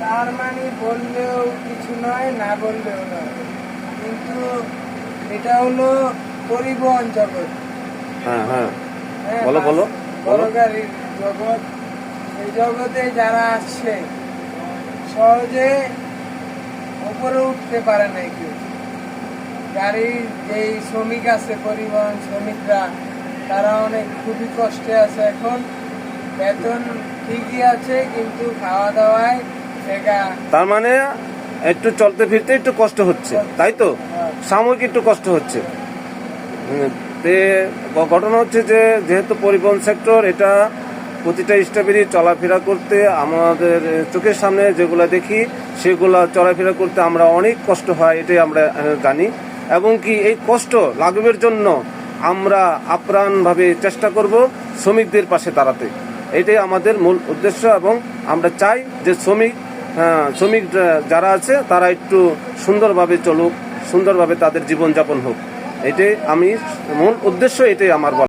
তার মানে বললেও কিছু নয় না বললেও নয়। কিন্তু এটা হলো পরিবহন জগৎ। হ্যাঁ হ্যাঁ। হ্যাঁ, বলো, বলো, বড় গাড়ির জগৎ এই জগতে যারা আসছে সহজে উপরে উঠতে পারে না কেউ। গাড়ির যেই শ্রমিক আছে পরিবহন শ্রমিকরা তারা অনেক খুবই কষ্টে আছে এখন। বেতন ঠিকই আছে কিন্তু খাওয়া দাওয়ায় তার মানে একটু চলতে ফিরতে একটু কষ্ট হচ্ছে, তাই তো। সাময়িক একটু কষ্ট হচ্ছে। ঘটনা হচ্ছে যে, যেহেতু পরিবহন সেক্টর, এটা প্রতিটা স্টাফেরই চলাফেরা করতে আমাদের চোখের সামনে যেগুলো দেখি, সেগুলো চলাফেরা করতে আমরা অনেক কষ্ট হয়, এটাই আমরা জানি। এবং কি এই কষ্ট লাঘবের জন্য আমরা আপ্রাণভাবে চেষ্টা করব শ্রমিকদের পাশে দাঁড়াতে। এটাই আমাদের মূল উদ্দেশ্য এবং আমরা চাই যে শ্রমিক শ্রমিক যারা আছে, তারা একটু সুন্দরভাবে চলুক, সুন্দরভাবে তাদের জীবনযাপন হোক। এটাই আমি মূল উদ্দেশ্য, এটাই আমার বলা